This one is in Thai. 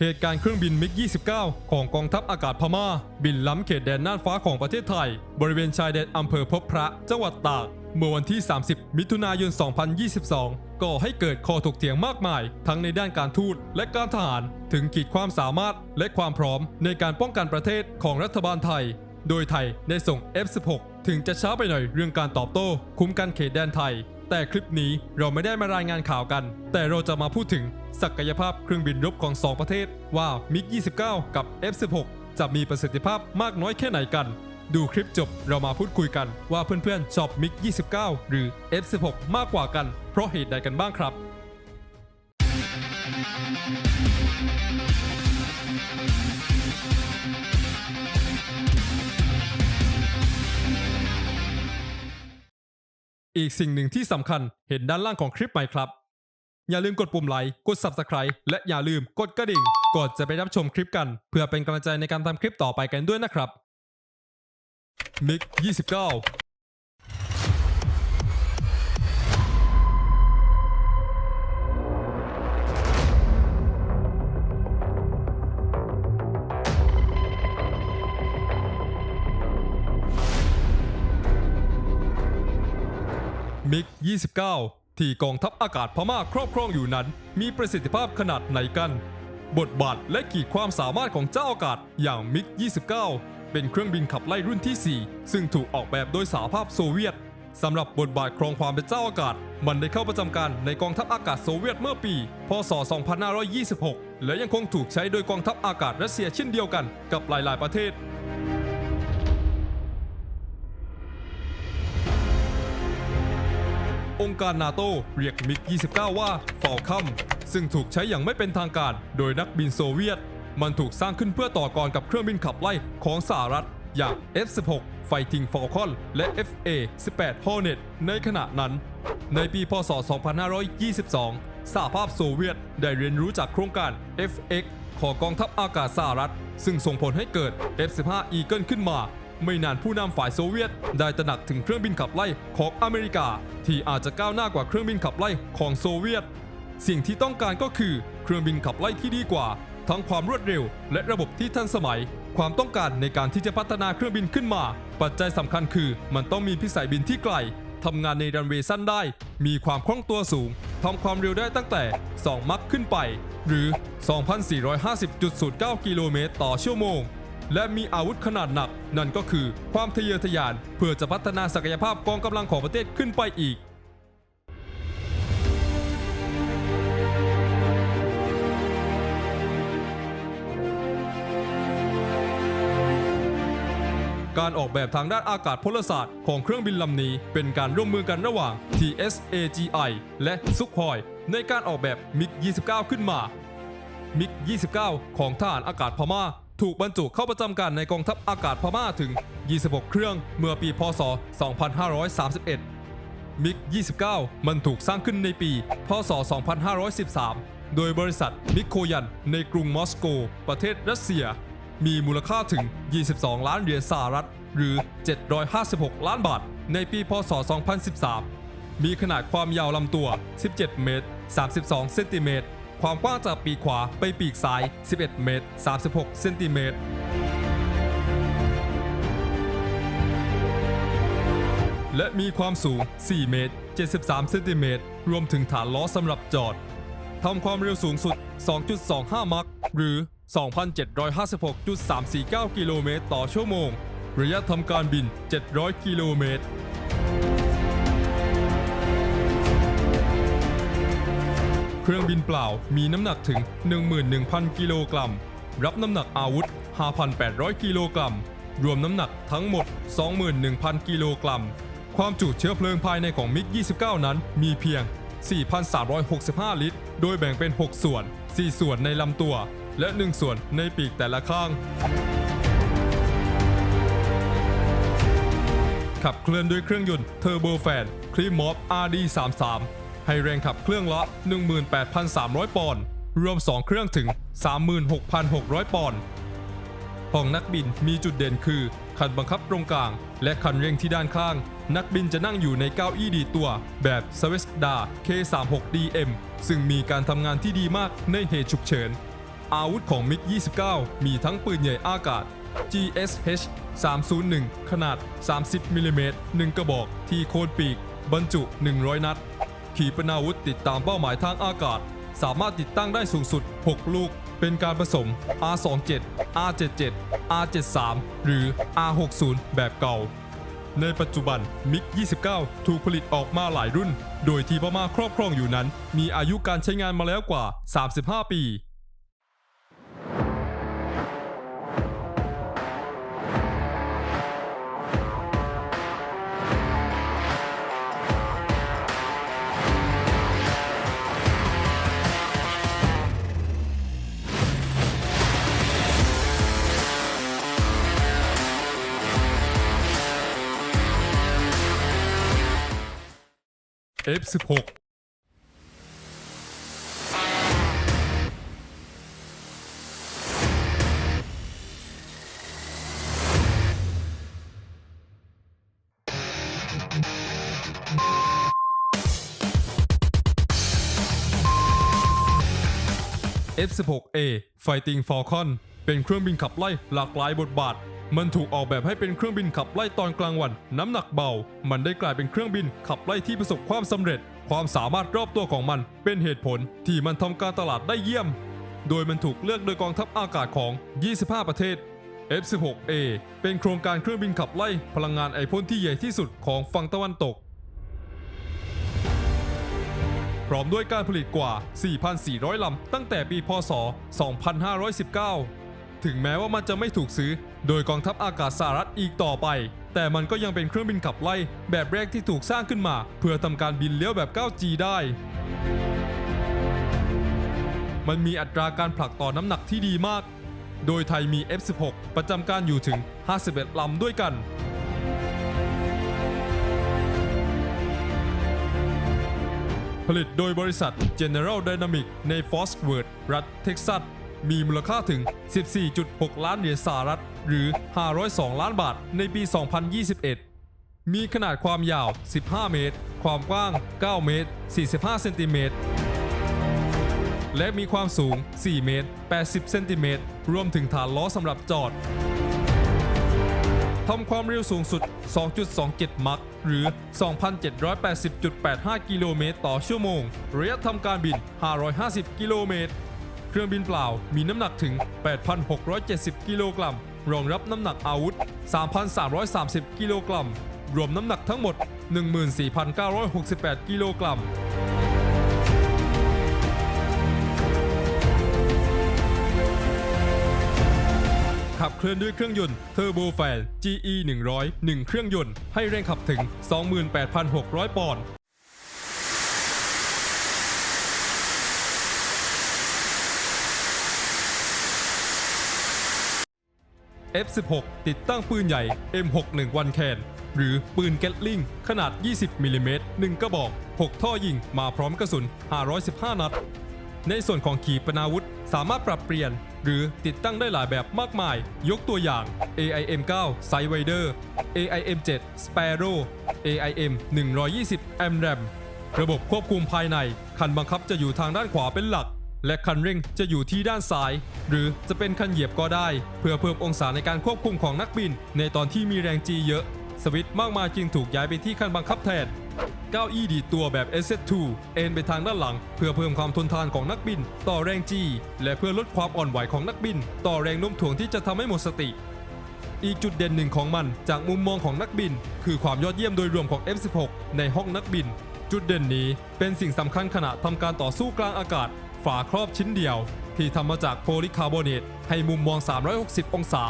เหตุการณ์เครื่องบินมิก 29 ของกองทัพอากาศพม่า บินล้ำเขตแดนน่านฟ้าของประเทศไทย บริเวณชายแดนอำเภอพบพระ จังหวัดตาก เมื่อวันที่ 30 มิถุนายน 2022 ก่อให้เกิดข้อถกเถียงมากมาย ทั้งในด้านการทูตและการทหาร ถึงขีดความสามารถและความพร้อมในการป้องกันประเทศของรัฐบาลไทย โดยไทยได้ส่ง F16 ถึงจะช้าไปหน่อยเรื่องการตอบโต้ คุ้มกันเขตแดนไทย แต่คลิปนี้เราไม่ได้มารายงานข่าวกัน แต่เราจะมาพูดถึงศักยภาพเครื่องบินรบของ 2 ประเทศ ว่ามิก 29 กับ F16 จะมีประสิทธิภาพมากน้อยแค่ไหนกัน ดูคลิปจบเรามาพูดคุยกันว่าเพื่อนๆชอบมิก 29 หรือ F16 มากกว่ากัน เพราะเหตุใดกันบ้างครับ อีกสิ่งหนึ่งที่สำคัญเห็นด้านล่างของคลิปไหมครับ อย่าลืมกดปุ่มไลค์ กด Subscribe และอย่าลืมกดกระดิ่งก่อนจะไปรับชมคลิปกัน เพื่อเป็นกำลังใจในการทำคลิปต่อไปกันด้วยนะครับมิก29 มิก 29 ที่กองทัพอากาศพม่าครอบครองอยู่นั้น มีประสิทธิภาพขนาดไหนกัน บทบาทและขีดความสามารถของเจ้าอากาศอย่างมิก 29 เป็นเครื่องบินขับไล่รุ่นที่ 4 ซึ่งถูกออกแบบโดยสหภาพโซเวียตสำหรับบทบาทครองความเป็นเจ้าอากาศ มันได้เข้าประจำการในกองทัพอากาศโซเวียตเมื่อปี พศ 2526 และยังคงถูกใช้โดยกองทัพอากาศรัสเซียเช่นเดียวกันกับหลาย ๆ ประเทศ องค์การนาโตเรียกมิก 29 ว่าฟอลคัมซึ่งถูกใช้อย่างไม่เป็นทางการโดยนักบินโซเวียต มันถูกสร้างขึ้นเพื่อต่อกรกับเครื่องบินขับไล่ของสหรัฐ อย่าง F-16 Fighting Falcon และ FA-18 Hornet ในขณะนั้น ในปีพศ 2522 สหภาพโซเวียตได้เรียนรู้จากโครงการ FX ของกองทัพอากาศสหรัฐ ซึ่งส่งผลให้เกิด F-15 Eagle ขึ้นมา ไม่นานผู้นำฝ่ายโซเวียต ได้ตระหนักถึงเครื่องบินขับไล่ของอเมริกา ที่อาจจะก้าวหน้ากว่าเครื่องบินขับไล่ของโซเวียต สิ่งที่ต้องการก็คือเครื่องบินขับไล่ที่ดีกว่า ทั้งความรวดเร็ว และระบบที่ทันสมัย ความต้องการในการที่จะพัฒนาเครื่องบินขึ้นมา ปัจจัยสำคัญคือ มันต้องมีพิสัยบินที่ไกลทำงานในรันเวย์สั้นได้ มีความคล่องตัวสูงทำความเร็วได้ตั้งแต่ 2 มัคขึ้นไป หรือ 2,450.09 กิโลเมตรต่อชั่วโมง และมีอาวุธขนาดหนัก นั่นก็คือความทะเยอทะยาน เพื่อจะพัฒนาศักยภาพกองกำลังของประเทศขึ้นไปอีกการออกแบบทางด้านอากาศพลศาสตร์ของเครื่องบินลำนี้ เป็นการร่วมมือกันระหว่าง TSAGI และซุกฮอยในการออกแบบมิก 29 ขึ้นมา มิก 29 ของทหารอากาศพม่า ถูกบรรจุเข้าประจำการในกองทัพอากาศพม่าถึง 26 เครื่องเมื่อปีพศ 2531 มิก 29 มันถูกสร้างขึ้นในปี พศ 2513 โดยบริษัทมิโคยันในกรุงมอสโก ประเทศรัสเซีย มีมูลค่าถึง 22 ล้านเหรียญสหรัฐ หรือ 756 ล้านบาท ในปี พศ 2013 มีขนาดความยาวลำตัว 17 เมตร 32 เซนติเมตร ความกว้างจากปีกขวาไปปีกซ้าย 11 เมตร 36 เซนติเมตรและมีความสูง 4 เมตร 73 เซนติเมตร รวมถึงฐานล้อสำหรับจอด ทำความเร็วสูงสุด 2.25 มัคหรือ 2,756.349 กิโลเมตรต่อชั่วโมง ระยะทำการบิน 700 กิโลเมตร เครื่องบินเปล่ามีน้ำหนักถึง 11,000 กิโลกรัม รับน้ำหนักอาวุธ 5,800 กิโลกรัม รวมน้ำหนักทั้งหมด 21,000 กิโลกรัม ความจุเชื้อเพลิงภายในของมิก 29 นั้นมีเพียง 4,365 ลิตร โดยแบ่งเป็น 6 ส่วน 4 ส่วนในลำตัว และ 1 ส่วนในปีกแต่ละข้าง ขับเคลื่อนด้วยเครื่องยนต์เทอร์โบแฟนคลีมอฟ RD33 ให้แรงขับเครื่องละ 18,300 ปอนด์ รวม 2 เครื่องถึง 36,600 ปอนด์ของนักบินมีจุดเด่นคือ คันบังคับตรงกลาง และคันเร่งที่ด้านข้าง นักบินจะนั่งอยู่ในเก้าอี้ดีตัวแบบ s w e s d a K36DM ซึ่งมีการทำงานที่ดีมากในเหตุฉุกเฉิน อาวุธของมิก 29 มีทั้งปืนใหญ่อากาศ GSH 301 ขนาด 30มิลลิเมตร1กระบอก ที่โคนปีก บรรจุ 100 นัด ขีปนาวุธติดตามเป้าหมายทางอากาศ สามารถติดตั้งได้สูงสุด 6 ลูก เป็นการผสม R27 R77 R73 หรือ R60 แบบเก่า ในปัจจุบันมิก 29 ถูกผลิตออกมาหลายรุ่น โดยที่พม่าครอบครองอยู่นั้น มีอายุการใช้งานมาแล้วกว่า 35 ปี F16 F16A Fighting Falcon เป็นเครื่องบินขับไล่หลากหลายบทบาท มันถูกออกแบบให้เป็นเครื่องบินขับไล่ตอนกลางวัน น้ำหนักเบา มันได้กลายเป็นเครื่องบินขับไล่ที่ประสบความสำเร็จ ความสามารถรอบตัวของมัน เป็นเหตุผลที่มันทำการตลาดได้เยี่ยม โดยมันถูกเลือกโดยกองทัพอากาศของ 25 ประเทศ F16A เป็นโครงการเครื่องบินขับไล่พลังงานไอพ่นที่ใหญ่ที่สุดของฝั่งตะวันตก พร้อมด้วยการผลิตกว่า 4,400 ลำตั้งแต่ปีพศ 2519 ถึงแม้ว่ามันจะไม่ถูกซื้อ โดยกองทัพอากาศสหรัฐอีกต่อไป แต่มันก็ยังเป็นเครื่องบินขับไล่แบบแรกที่ถูกสร้างขึ้นมา เพื่อทำการบินเลี้ยวแบบ 9G ได้ มันมีอัตราการผลักต่อน้ำหนักที่ดีมาก โดยไทยมี F16 ประจำการอยู่ถึง 51 ลำด้วยกันผลิตโดยบริษัท General Dynamics ในฟอสต์เวิร์ดรัฐเท็กซัส มีมูลค่าถึง 14.6 ล้านเหรียญสหรัฐ หรือ 502 ล้านบาทในปี 2021 มีขนาดความยาว 15 เมตร ความกว้าง 9 เมตร 45 เซนติเมตร และมีความสูง 4 เมตร 80 เซนติเมตร รวมถึงฐานล้อสำหรับจอดทำความเร็วสูงสุด 2.27 มัค หรือ 2,780.85 กิโลเมตรต่อชั่วโมง ระยะทำการบิน 550 กิโลเมตร เครื่องบินเปล่ามีน้ำหนักถึง 8,670 กิโลกรัม รองรับน้ำหนักอาวุธ 3,330 กิโลกรัม รวมน้ำหนักทั้งหมด 14,968 กิโลกรัมขับเคลื่อนด้วยเครื่องยนต์เทอร์โบแฟน GE 100 1 เครื่องยนต์ ให้แรงขับถึง 28,600 ปอนด์ F16 ติดตั้งปืนใหญ่ M61 วันแคนหรือปืนแกตลิงขนาด 20 มิลลิเมตร1กระบอก 6 ท่อยิงมาพร้อมกระสุน 515 นัด ในส่วนของขีปนาวุธสามารถปรับเปลี่ยน หรือติดตั้งได้หลายแบบมากมาย ยกตัวอย่าง AIM 9 Sidewinder AIM 7 Sparrow AIM 120 AMRAM ระบบควบคุมภายใน คันบังคับจะอยู่ทางด้านขวาเป็นหลัก และคันเร่งจะอยู่ที่ด้านซ้าย หรือจะเป็นคันเหยียบก็ได้ เพื่อเพิ่มองศาในการควบคุมของนักบิน ในตอนที่มีแรงจีเยอะ สวิตช์มากมายจึงถูกย้ายไปที่คันบังคับแทนเก้าอี้ดีตัวแบบ SS2 เอ็นไปทางด้านหลัง เพื่อเพิ่มความทนทานของนักบิน ต่อแรงจี และเพื่อลดความอ่อนไหวของนักบิน ต่อแรงโน้มถ่วงที่จะทำให้หมดสติ อีกจุดเด่นหนึ่งของมันจากมุมมองของนักบิน คือความยอดเยี่ยมโดยรวมของ F16 ในห้องนักบิน จุดเด่นนี้เป็นสิ่งสำคัญขณะทำการต่อสู้กลางอากาศ ฝาครอบชิ้นเดียว ที่ทำมาจากโพลิคาร์บอเนตให้มุมมอง 360 องศา